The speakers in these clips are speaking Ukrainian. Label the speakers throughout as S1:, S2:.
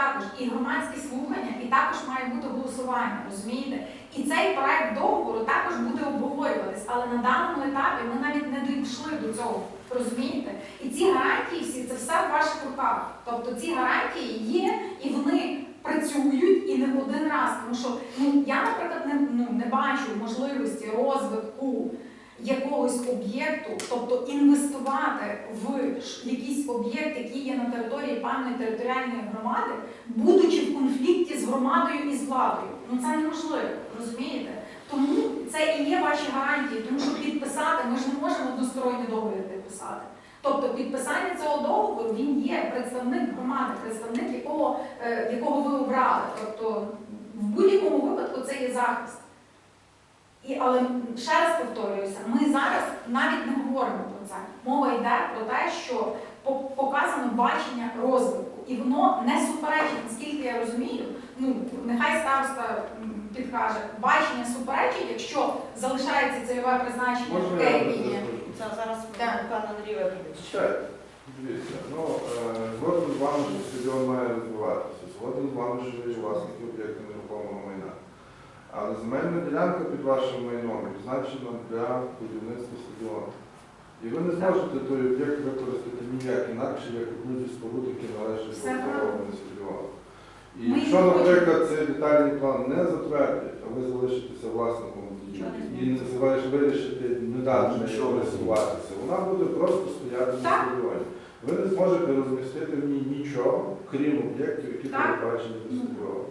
S1: також і громадські слухання, і також має бути голосування, розумієте? І цей проект договору також буде обговорюватись, але на даному етапі ми навіть не дійшли до цього, розумієте? І ці гарантії всі це все в ваших руках. Тобто ці гарантії є і вони працюють і не один раз. Тому що ну я, наприклад, не, ну, не бачу можливості розвитку якогось об'єкту, тобто інвестувати в якийсь об'єкт, який є на території певної територіальної громади, будучи в конфлікті з громадою і з владою. Ну це неможливо, розумієте? Тому це і є ваші гарантії, тому що підписати ми ж не можемо односторонній договір підписати. Тобто підписання цього договору він є представник громади, представник якого, е, якого ви обрали. Тобто в будь-якому випадку це є захист. І, але ще раз повторююся, ми зараз навіть не говоримо про це. Мова йде про те, що показано бачення розвитку, і воно не суперечить, наскільки я розумію. Ну нехай староста підкаже, бачення суперечить, якщо залишається цільове призначення є.
S2: розкажу?
S3: Це зараз пан Андрій Виповідь.
S2: Дивіться, ну, е, згоден з вами, що стадіон має розвиватися. Згоден з вами, що ви є власники об'єкту нерухомого майна. Але земельна ділянка під вашим майном призначена для будівництва стадіону. І ви не зможете той об'єкт використати ніяк інакше, як одну зі споруд, які належать до обслуговування стадіону. І
S1: Ми
S2: якщо, наприклад, цей детальний план не затвердять, а ви залишитеся власником
S3: не
S2: і називаєш вирішити не дати
S4: Нічого не
S2: користуватися, вона буде просто стояти на стадіоні. Ви не зможете розмістити в ній нічого, крім об'єктів, які передбачені до стадіону.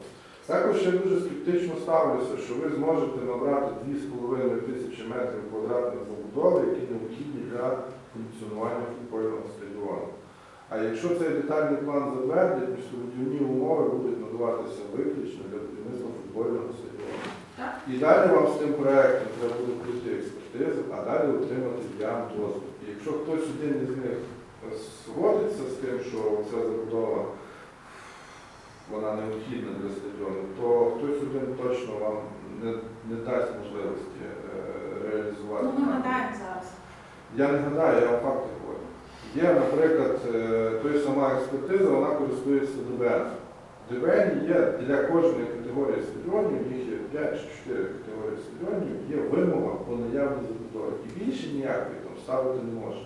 S2: Також я дуже скептично ставлюся, що ви зможете набрати 2,5 тисячі метрів квадратних забудови, які необхідні для функціонування футбольного стадіону. А якщо цей детальний план затвердять, містобудівні умови будуть надаватися виключно для будівництва футбольного стадіону. І далі вам з тим проектом треба буде пройти експертизу, а далі отримати діам дозвіл. І якщо хтось один із них згодиться з тим, що ця забудова вона необхідна для стадіону, то хтось один точно вам не, не дасть можливості е, реалізувати.
S1: Ну ми гадаємо зараз.
S2: Я не гадаю, я вам факти говорю. Є, наприклад, е, той сама експертиза, вона користується ДБН. ДБН є для кожної категорії стадіонів, їх є 5 чи 4 категорії стадіонів, є вимога по наявній забудові. І більше ніякої там ставити не можна.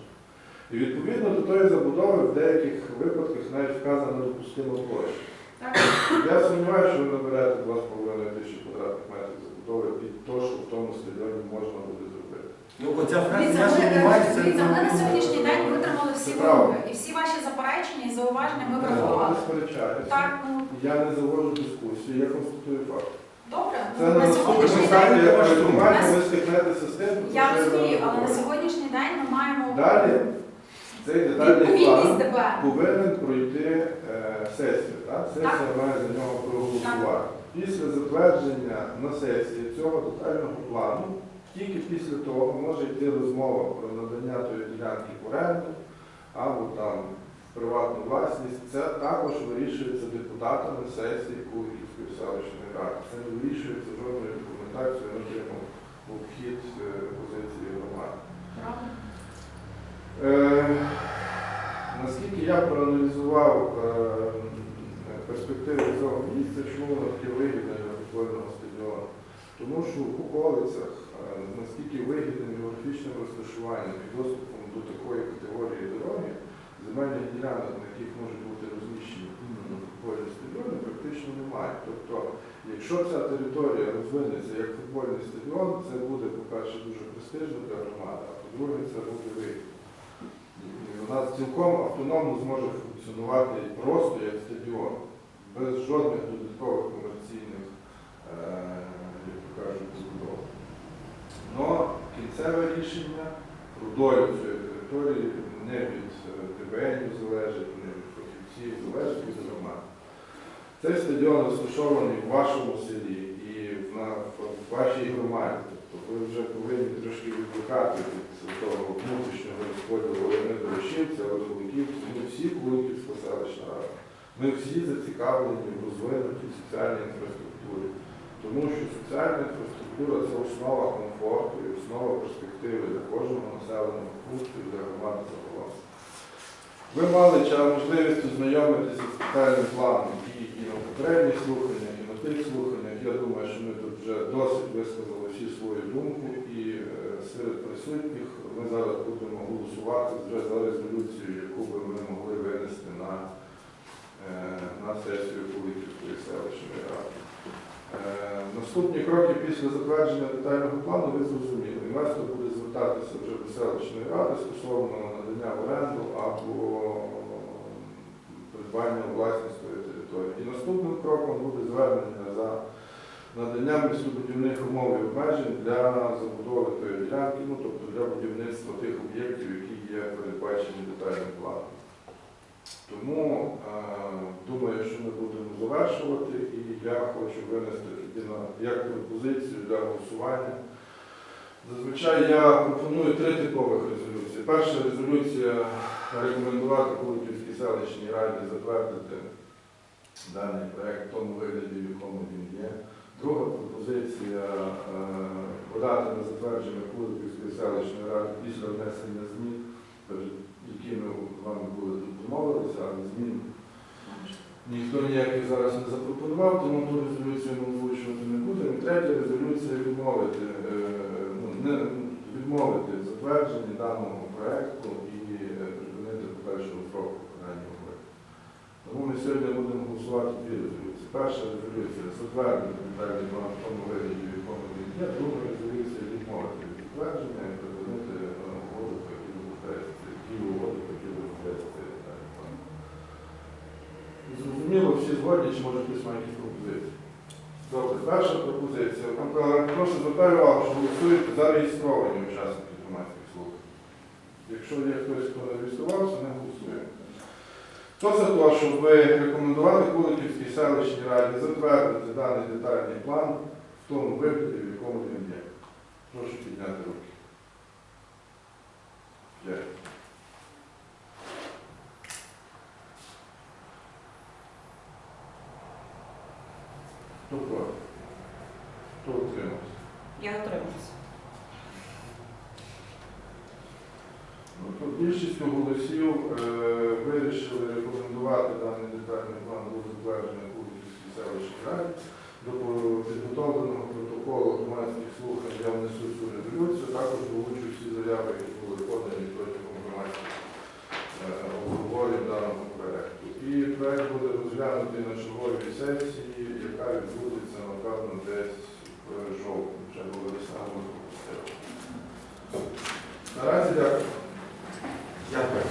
S2: І відповідно до тої забудови в деяких випадках навіть вказана допустима площа. Я сумніваюся, що ви наберете 2,5 тисячі квадратних метрів забудови під те, що в тому стадіоні можна буде зробити.
S4: Ну, оця фраза, я
S1: ми,
S4: сумніваюся,
S1: е,
S4: це
S1: дивіться, ми на сьогоднішній день витримали всі
S2: Це правда.
S1: вимоги. І всі ваші заперечення і зауваження ми
S2: Я
S1: врахували.
S2: не сперечаюся.
S1: Так, ну
S2: Я не заводжу дискусію, я констатую факт.
S1: добре.
S2: Це
S1: Ну,
S2: на
S1: сьогоднішній день
S2: ви стикнетеся з
S1: я розумію, але на сьогоднішній день ми маємо
S2: Далі цей детальний
S1: відповідність
S2: план повинен пройти е. Так? Сесія має за нього проголосувати. Після затвердження на сесії цього детального плану, тільки після того може йти розмова про надання тої ділянки в оренду або там в приватну власність. Це також вирішується депутатами сесії Куликівської селищної ради. Це не вирішується жодною документацією, не отримав обхід е, позиції громади.
S1: Правда?
S2: Е, Наскільки я проаналізував е, перспективи цього місця, чому воно таке вигідне для футбольного стадіону? Тому що в околицях е, наскільки вигідним географічним розташуванням і доступом до такої категорії дороги, земельних ділянок, на яких можуть бути розміщені іменно футбольні стадіони, практично немає. Тобто, якщо ця територія розвинеться як футбольний стадіон, це буде, по-перше, дуже престижно для громади, а по-друге, це буде вигідно. Вона цілком автономно зможе функціонувати просто як стадіон, без жодних додаткових комерційних, е, як збудов. Но кінцеве рішення про долю цієї території не від е, ТБН залежить, не від фахівців, залежить від громади. Цей стадіон розташований в вашому селі і в вашій громаді. Тобто ви вже повинні трошки відвикати від того внутрішнього розподілу не дорожчівця, а Великівця. Ми всі Куликівська селищна рада. Ми всі зацікавлені в розвинутій соціальній інфраструктурі. Тому що соціальна інфраструктура це основа комфорту і основа перспективи для кожного населеного пункту і для громади загалом. Ви мали можливість ознайомитися з детальним планом і, і на попередніх слуханнях, і на тих слуханнях. Я думаю, що ми тут вже досить висказали всі свою думку, і е, серед присутніх ми зараз будемо голосувати вже за резолюцію, яку би ми могли винести на, на сесію Куликівської селищної ради. Е, Наступні кроки після затвердження детального плану ви зрозуміли. Інвестор буде звертатися вже до селищної ради стосовно надання в оренду або придбання власність території. І наступним кроком буде звернення за наданням містобудівних умов і обмежень для забудови тої ділянки, ну тобто для будівництва тих об'єктів, які є передбачені детальним планом. Тому е, завершувати, і я хочу винести тоді на як пропозицію для голосування. Зазвичай я пропоную три типових резолюції. Перша резолюція рекомендувати Куликівській селищній раді затвердити даний проект в тому вигляді, в якому він є. Друга пропозиція е, подати на затвердження Куликівської селищної ради після внесення змін, перед якими з вами були домовилися, але змін ніхто ніяких зараз не запропонував, тому ту резолюцію ми озвучувати не будемо. Третя резолюція відмовити, е, ну, не, відмовити в затвердженні даного проекту і е, припинити подальшого строку виконання угоди. Тому ми сьогодні будемо голосувати дві резолюції. Перша резолюція затвердити детальний в тому вигляді, в якому він є. Друга резолюція відмовити від затвердження і припинити е, угоду, по якій розглядається, ті угоди, по якій розглядається цей детальний план. Зрозуміло, всі згодні, чи може хтось має якісь пропозиції? Перша пропозиція. Прошу звертаю увагу, що голосують зареєстровані учасники громадських слухань. Якщо є хтось, хто не реєструвався, не голосує. Хто за те, щоб ви рекомендували Куликівській селищній раді затвердити даний детальний план в тому вигляді, в якому він є? Прошу підняти руки. П'ять. Хто проти? Хто утримався?
S3: Я отримався.
S2: Ну, то більшістю голосів е, вирішили рекомендувати даний детальний план до затвердження Кубівській селищній раді. До підготовленого протоколу громадських слухань я внесу цю резолюцію, також долучу всі заяви, які були подані протягом громадських е, обговорень даного проекту. І проект буде розглянутий на черговій сесії, яка відбудеться, напевно, десь в жовтні, вже саме пропустити. Наразі дякую.
S4: Дякую.